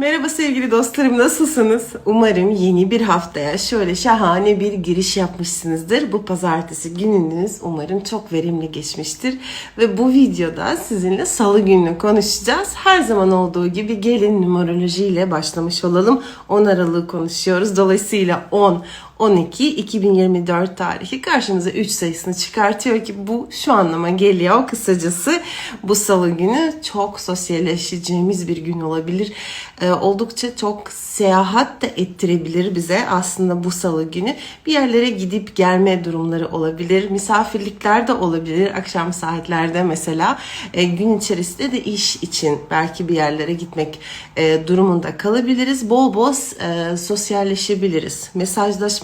Merhaba sevgili dostlarım nasılsınız? Umarım yeni bir haftaya şöyle şahane bir giriş yapmışsınızdır. Bu pazartesi gününüz umarım çok verimli geçmiştir. Ve bu videoda sizinle salı gününü konuşacağız. Her zaman olduğu gibi gelin numeroloji ile başlamış olalım. 10 Aralık'ı konuşuyoruz. Dolayısıyla 10, 12 2024 tarihi karşımıza 3 sayısını çıkartıyor ki bu şu anlama geliyor. Kısacası bu salı günü çok sosyalleşeceğimiz bir gün olabilir. Ee, oldukça çok seyahat de ettirebilir bize aslında bu salı günü. Bir yerlere gidip gelme durumları olabilir. Misafirlikler de olabilir akşam saatlerde mesela. Ee, gün içerisinde de iş için belki bir yerlere gitmek e, durumunda kalabiliriz. Bol bol e, sosyalleşebiliriz.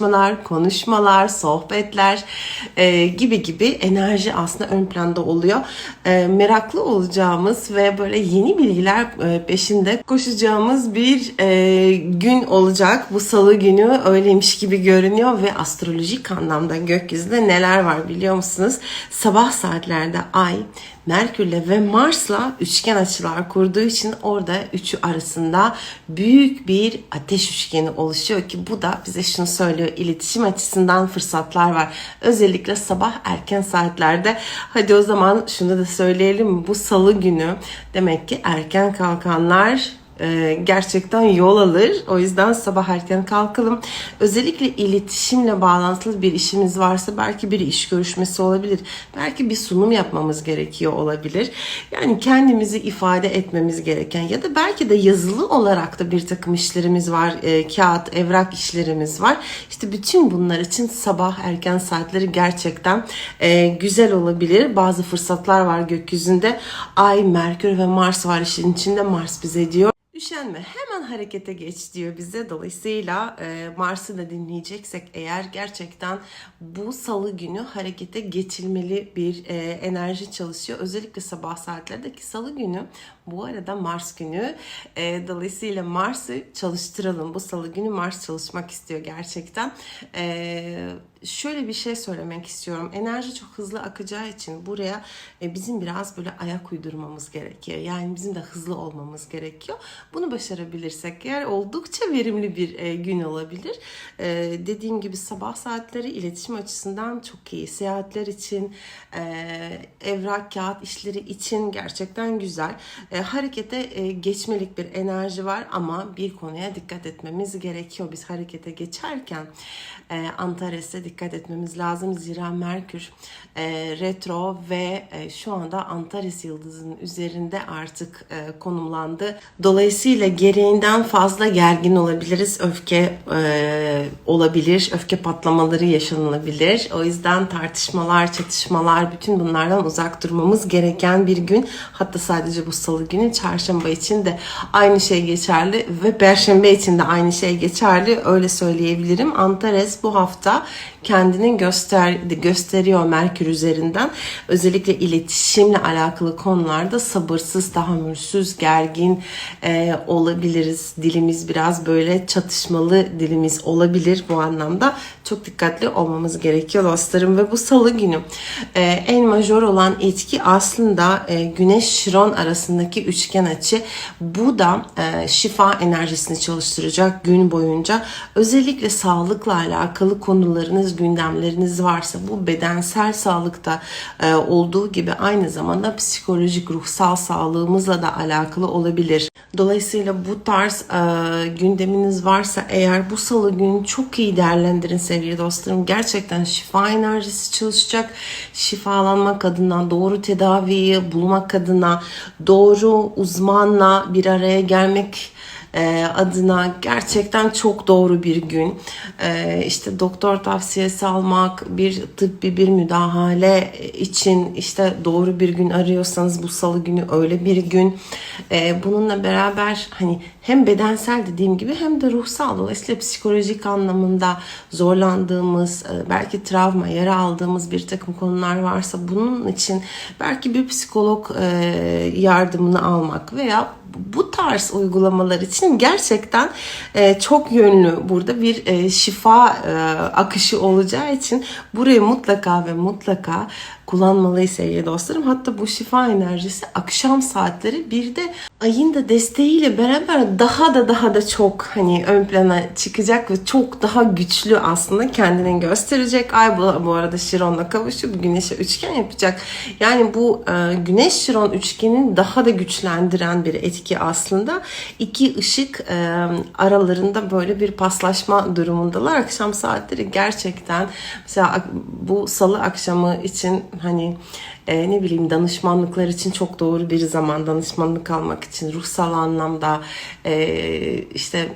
Mesajlaşmalar, konuşmalar, sohbetler e, gibi gibi enerji aslında ön planda oluyor. E, meraklı olacağımız ve böyle yeni bilgiler e, peşinde koşacağımız bir e, gün olacak. Bu salı günü öyleymiş gibi görünüyor ve astrolojik anlamda gökyüzünde neler var biliyor musunuz? Sabah saatlerde ay Merkürle ve Mars'la üçgen açılar kurduğu için orada üçü arasında büyük bir ateş üçgeni oluşuyor ki bu da bize şunu söylüyor. iletişim açısından fırsatlar var. Özellikle sabah erken saatlerde. Hadi o zaman şunu da söyleyelim. Bu salı günü demek ki erken kalkanlar e, gerçekten yol alır. O yüzden sabah erken kalkalım. Özellikle iletişimle bağlantılı bir işimiz varsa belki bir iş görüşmesi olabilir. Belki bir sunum yapmamız gerekiyor olabilir. Yani kendimizi ifade etmemiz gereken ya da belki de yazılı olarak da bir takım işlerimiz var. E, kağıt, evrak işlerimiz var. İşte bütün bunlar için sabah erken saatleri gerçekten e, güzel olabilir. Bazı fırsatlar var gökyüzünde. Ay, Merkür ve Mars var işin içinde. Mars bize diyor. Üşenme hemen harekete geç diyor bize. Dolayısıyla e, Mars'ı da dinleyeceksek eğer gerçekten bu salı günü harekete geçilmeli bir e, enerji çalışıyor. Özellikle sabah saatlerdeki salı günü bu arada Mars günü. E, dolayısıyla Mars'ı çalıştıralım. Bu salı günü Mars çalışmak istiyor gerçekten. E, şöyle bir şey söylemek istiyorum. Enerji çok hızlı akacağı için buraya e, bizim biraz böyle ayak uydurmamız gerekiyor. Yani bizim de hızlı olmamız gerekiyor. Bunu başarabilirsek eğer oldukça verimli bir e, gün olabilir. E, dediğim gibi sabah saatleri iletişim açısından çok iyi. Seyahatler için, evrak, kağıt işleri için gerçekten güzel. Harekete geçmelik bir enerji var ama bir konuya dikkat etmemiz gerekiyor. Biz harekete geçerken Antares'e dikkat etmemiz lazım. Zira Merkür e, retro ve e, şu anda Antares yıldızının üzerinde artık e, konumlandı. Dolayısıyla gereğinden fazla gergin olabiliriz. Öfke e, olabilir. Öfke patlamaları yaşanılabilir. O yüzden tartışmalar, çatışmalar bütün bunlardan uzak durmamız gereken bir gün. Hatta sadece bu salı günü çarşamba için de aynı şey geçerli ve perşembe için de aynı şey geçerli. Öyle söyleyebilirim. Antares bu hafta kendini göster gösteriyor Merkür üzerinden. Özellikle iletişimle alakalı konularda sabırsız, tahammülsüz, gergin e, olabiliriz. Dilimiz biraz böyle çatışmalı dilimiz olabilir bu anlamda. Çok dikkatli olmamız gerekiyor dostlarım ve bu salı günü e, en majör olan etki aslında e, Güneş Şiron arasındaki üçgen açı. Bu da e, şifa enerjisini çalıştıracak gün boyunca. Özellikle sağlıkla alakalı konularınız, gündemleriniz varsa bu bedensel sağlıkta e, olduğu gibi aynı zamanda psikolojik, ruhsal sağlığımızla da alakalı olabilir. Dolayısıyla bu tarz e, gündeminiz varsa eğer bu salı günü çok iyi değerlendirin sevgili dostlarım. Gerçekten şifa enerjisi çalışacak. Şifalanmak adına, doğru tedaviyi bulmak adına, doğru uzmanla bir araya gelmek adına gerçekten çok doğru bir gün. E, işte doktor tavsiyesi almak, bir tıbbi bir müdahale için işte doğru bir gün arıyorsanız bu salı günü öyle bir gün. E, bununla beraber hani hem bedensel dediğim gibi hem de ruhsal dolayısıyla psikolojik anlamında zorlandığımız belki travma yara aldığımız bir takım konular varsa bunun için belki bir psikolog yardımını almak veya bu tarz uygulamalar için gerçekten e, çok yönlü burada bir e, şifa e, akışı olacağı için buraya mutlaka ve mutlaka kullanmalıyız sevgili dostlarım. Hatta bu şifa enerjisi akşam saatleri bir de ayın da desteğiyle beraber daha da daha da çok hani ön plana çıkacak ve çok daha güçlü aslında kendini gösterecek. Ay bu, bu arada Şiron'la kavuşup güneşe üçgen yapacak. Yani bu e, güneş Şiron üçgenin daha da güçlendiren bir etki aslında. İki ışık e, aralarında böyle bir paslaşma durumundalar. Akşam saatleri gerçekten mesela bu salı akşamı için hani e, ne bileyim danışmanlıklar için çok doğru bir zaman danışmanlık almak için ruhsal anlamda e, işte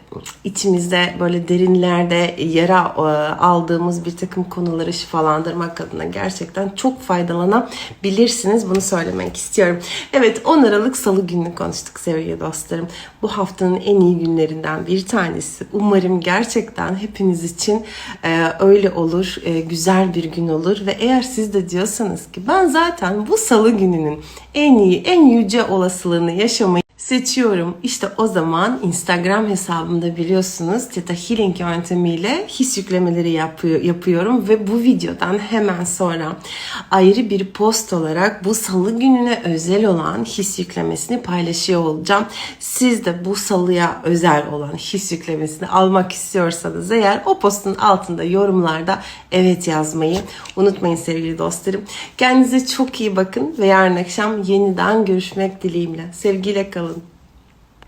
içimizde böyle derinlerde yara e, aldığımız bir takım konuları şifalandırmak adına gerçekten çok faydalanabilirsiniz. Bunu söylemek istiyorum. Evet 10 Aralık Salı gününü konuştuk sevgili dostlarım. Bu haftanın en iyi günlerinden bir tanesi. Umarım gerçekten hepiniz için e, öyle olur. e, güzel bir gün olur ve eğer siz de diyorsanız ki ben zaten bu salı gününün en iyi, en yüce olasılığını yaşamayı seçiyorum. İşte o zaman Instagram hesabımda biliyorsunuz Theta Healing yöntemiyle his yüklemeleri yapıyor, yapıyorum ve bu videodan hemen sonra ayrı bir post olarak bu salı gününe özel olan his yüklemesini paylaşıyor olacağım. Siz de bu salıya özel olan his yüklemesini almak istiyorsanız eğer o postun altında yorumlarda evet yazmayı unutmayın sevgili dostlarım. Kendinize çok iyi bakın ve yarın akşam yeniden görüşmek dileğiyle. Sevgiyle kalın.